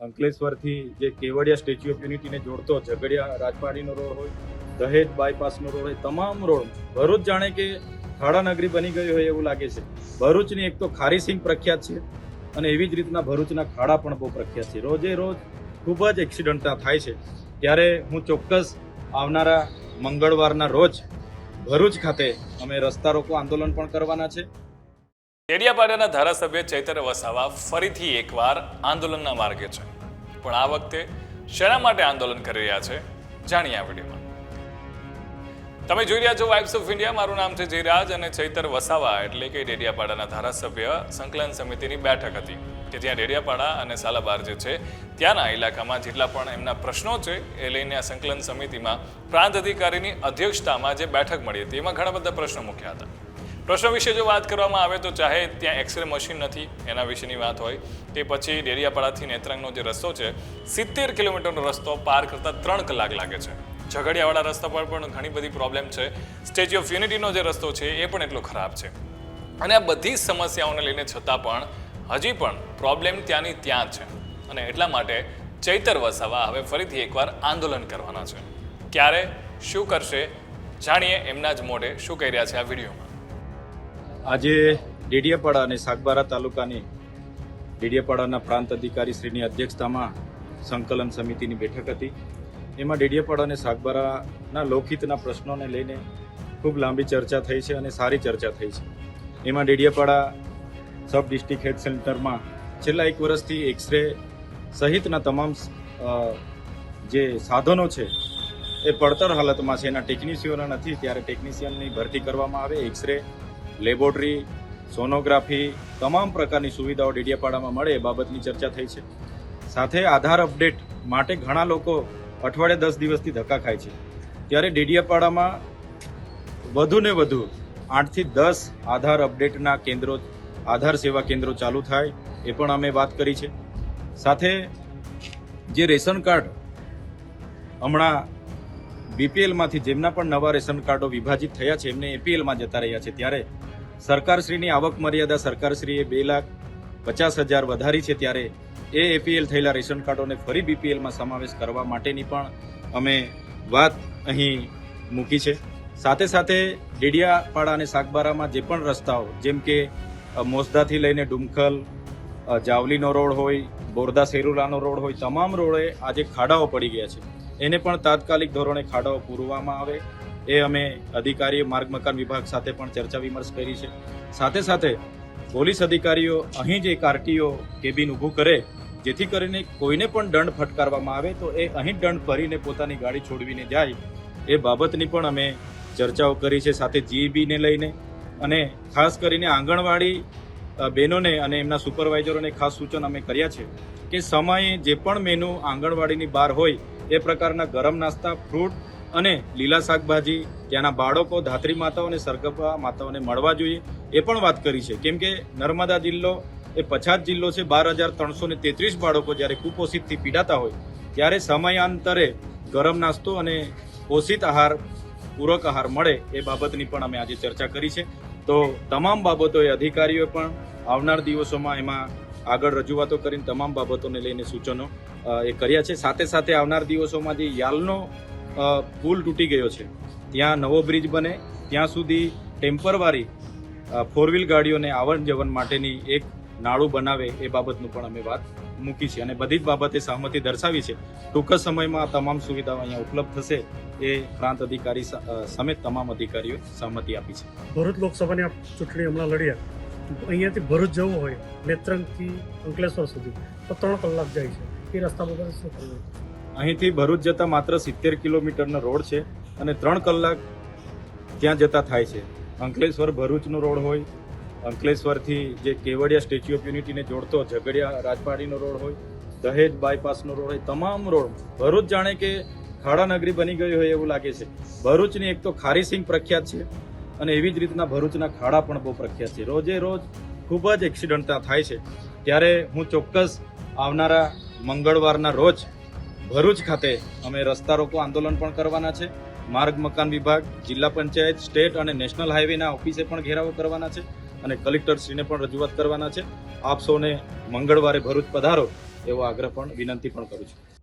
અંકલેશ્વરથી જે Kevadia statue of યુનિટીને જોડતો Jhagadia રાજપાડીનો road હોય, દહેજ બાયપાસનો રોડ હોય, તમામ રોડ ભરૂચ જાણે કે ખાડાનગરી બની ગઈ હોય એવું લાગે છે. ભરૂચની એક તો ખારી સિંગ પ્રખ્યાત છે અને એવી જ રીતના ભરૂચના ખાડા પણ બહુ પ્રખ્યાત છે. રોજે રોજ ખૂબ જ એક્સિડન્ટ થાય છે. ત્યારે હું ચોક્કસ આવનારા મંગળવારના રોજ ભરૂચ ખાતે અમે રસ્તા રોકો આંદોલન પણ કરવાના છે. ડેડિયાપાડાના ધારાસભ્ય ચૈતર વસાવા ફરીથી એકવાર આંદોલનના માર્ગે છે. પણ આ વખતે શેના માટે આંદોલન કરી રહ્યા છે? જાણીએ આ વિડીયોમાં. તમે જોઈ રહ્યા છો વાઇબ્સ ઓફ ઇન્ડિયા મારું નામ છે જયરાજ અને ચૈતર વસાવા એટલે કે ડેડિયાપાડાના ધારાસભ્ય સંકલન સમિતિની બેઠક હતી. કે જ્યાં ડેડિયાપાડા અને સાલાબાર જે છે, ત્યાંના ઇલાકામાં જેટલા પણ એમના પ્રશ્નો છે, એ લઈને આ સંકલન સમિતિમાં પ્રાંત અધિકારીની અધ્યક્ષતામાં જે બેઠક મળી હતી, એમાં ઘણા બધા પ્રશ્નો મૂક્યા હતા. પ્રશ્નો વિશે જો વાત કરવામાં આવે તો ચાહે ત્યાં એક્સરે મશીન નથી, એના વિશેની વાત હોય કે પછી ડેરિયાપાડાથી નેત્રંગનો જે રસ્તો છે, સિત્તેર કિલોમીટરનો રસ્તો પાર કરતાં ત્રણ કલાક લાગે છે. ઝઘડિયાવાળા રસ્તા પર પણ ઘણી બધી પ્રોબ્લેમ છે. સ્ટેચ્યુ ઓફ યુનિટીનો જે રસ્તો છે, એ પણ એટલો ખરાબ છે. અને આ બધી સમસ્યાઓને લઈને છતાં પણ, હજી પણ પ્રોબ્લેમ ત્યાંની ત્યાં છે. અને એટલા માટે ચૈતર વસાવા હવે ફરીથી એકવાર આંદોલન કરવાના છે. ક્યારે? શું કરશે? જાણીએ એમના જ મોઢે શું કહી રહ્યા છે આ વિડીયોમાં. આજે ડેડિયાપાડા અને સાગબારા તાલુકાની ડેડિયાપાડાના પ્રાંત અધિકારી શ્રીની અધ્યક્ષતામાં સંકલન સમિતિની બેઠક હતી. એમાં ડેડિયાપાડા અને સાગબારાના લોકહિતના પ્રશ્નોને લઈને ખૂબ લાંબી ચર્ચા થઈ છે અને સારી ચર્ચા થઈ છે. એમાં ડેડિયાપાડા સબ ડિસ્ટ્રિક્ટ હેલ્થ સેન્ટરમાં છેલ્લા એક વર્ષથી એક્સરે સહિતના તમામ જે સાધનો છે એ પડતર હાલતમાં છે. એના ટેકનિશિયનો નથી. ત્યારે ટેકનિશિયનની ભરતી કરવામાં આવે. એક્સરે લેબોરેટરી, સોનોગ્રાફી, તમામ પ્રકારની સુવિધાઓ ડેડિયાપાડામાં મળે એ બાબતની ચર્ચા થઈ છે. સાથે આધાર અપડેટ માટે ઘણા લોકો અઠવાડિયે દસ દિવસથી ધક્કા ખાય છે. ત્યારે ડેડિયાપાડામાં વધુ ને વધુ આઠથી દસ આધાર અપડેટના કેન્દ્રો, આધાર સેવા કેન્દ્રો ચાલુ થાય એ પણ અમે વાત કરી છે. સાથે જે રેશન કાર્ડ હમણાં બીપીએલમાંથી જેમના પણ નવા રેશન કાર્ડો વિભાજિત થયા છે, એમને એપીએલમાં જતા રહ્યા છે. ત્યારે સરકારશ્રીની આવક મર્યાદા સરકારશ્રીએ બે લાખ પચાસ હજાર વધારી છે ત્યારે એ એપીએલ થયેલા રેશન કાર્ડોને ફરી બીપીએલમાં સમાવેશ કરવા માટેની પણ અમે વાત અહીં મૂકી છે. સાથે સાથે ડેડિયાપાડા અને સાગબારામાં જે પણ રસ્તાઓ, જેમ કે મોસદાથી લઈને ડુમખલ જાવલીનો રોડ હોય, બોરદા સેરુલાનો રોડ હોય, તમામ રોડે આજે ખાડાઓ પડી ગયા છે. એને પણ તાત્કાલિક ધોરણે ખાડાઓ પૂરવામાં આવે. એ અમે અધિકારીઓ, માર્ગ મકાન વિભાગ સાથે પણ ચર્ચા વિમર્શ કરી છે. સાથે સાથે પોલીસ અધિકારીઓ અહીં જ એક આરટીઓ કેબિન ઊભું કરે, જેથી કરીને કોઈને પણ દંડ ફટકારવામાં આવે, તો એ અહીં દંડ ભરીને પોતાની ગાડી છોડવીને જાય, એ બાબતની પણ અમે ચર્ચાઓ કરી છે, સાથે જીઈબીને લઈને. અને ખાસ કરીને આંગણવાડી બહેનોને અને એમના સુપરવાઇઝરોને ખાસ સૂચન અમે કર્યા છે કે સમયે જે પણ મેનુ આંગણવાડીની બહાર હોય, એ પ્રકારના ગરમ નાસ્તા, ફ્રૂટ અને લીલા શાકભાજી, ત્યાંના બાળકો, ધાત્રી માતાઓ અને સરગપા માતાઓને મળવા જોઈએ. એ પણ વાત કરી છે. કેમ કે નર્મદા જિલ્લો એ પછાત જિલ્લો છે. બાર હજાર ત્રણસો ને તેત્રીસ બાળકો જ્યારે કુપોષિતથી પીડાતા હોય, ત્યારે સમયાંતરે ગરમ નાસ્તો અને પોષિત આહાર, પૂરક આહાર મળે એ બાબતની પણ અમે આજે ચર્ચા કરી છે. તો તમામ બાબતોએ અધિકારીઓએ પણ આવનાર દિવસોમાં એમાં આગળ રજૂઆતો કરીને તમામ બાબતોને લઈને સૂચનો એ કર્યા છે. સાથે સાથે આવનાર દિવસોમાં જે યાલનો પુલ તૂટી ગયો છે. ત્યાં નવો બ્રિજ બને, ત્યાં સુધી ટેમ્પરવારી ફોર વ્હીલ ગાડીઓને આવન જવન માટેની એક નાળું બનાવે એ બાબતનું પણ અમે વાત મૂકી છે. અને બધી જ બાબતે સહમતિ દર્શાવી છે. ટૂંક સમયમાં આ તમામ સુવિધાઓ અહીંયા ઉપલબ્ધ થશે એ પ્રાંત અધિકારી સમેત તમામ અધિકારીઓ સહમતિ આપી છે. ભરૂચ લોકસભાની આ ચૂંટણી હમણાં લડ્યા અહીંયાથી ભરૂચ જવું હોય, નેત્રંગથી અંકલેશ્વર સુધી, તો ત્રણ કલાક જાય છે. એ રસ્તા પર શું કરવું? અહીંથી ભરૂચ જતા માત્ર સિત્તેર કિલોમીટરનો રોડ છે અને ત્રણ કલાક ત્યાં જતા થાય છે. અંકલેશ્વર ભરૂચનો રોડ હોય, અંકલેશ્વરથી જે કેવડિયા સ્ટેચ્યુ ઓફ યુનિટીને જોડતો ઝઘડિયા રાજપાડીનો રોડ હોય, દહેજ બાયપાસનો રોડ હોય, તમામ રોડ ભરૂચ જાણે કે ખાડા નગરી બની ગઈ હોય એવું લાગે છે. ભરૂચની એક તો ખારી સિંગ પ્રખ્યાત છે અને એવી જ રીતના ભરૂચના ખાડા પણ બહુ પ્રખ્યાત છે. રોજે રોજ ખૂબ જ એક્સિડન્ટ થાય છે. ત્યારે હું ચોક્કસ આવનારા મંગળવારના રોજ ભરૂચ ખાતે અમે રસ્તા રોકો આંદોલન પણ કરવાના છે. માર્ગ મકાન વિભાગ, જિલ્લા પંચાયત, સ્ટેટ અને નેશનલ હાઈવેના ઓફિસે પણ ઘેરાવો કરવાના છે અને કલેક્ટરશ્રીને પણ રજૂઆત કરવાના છે. આપ સૌને મંગળવારે ભરૂચ પધારો એવો આગ્રહ પણ વિનંતી પણ કરું છું.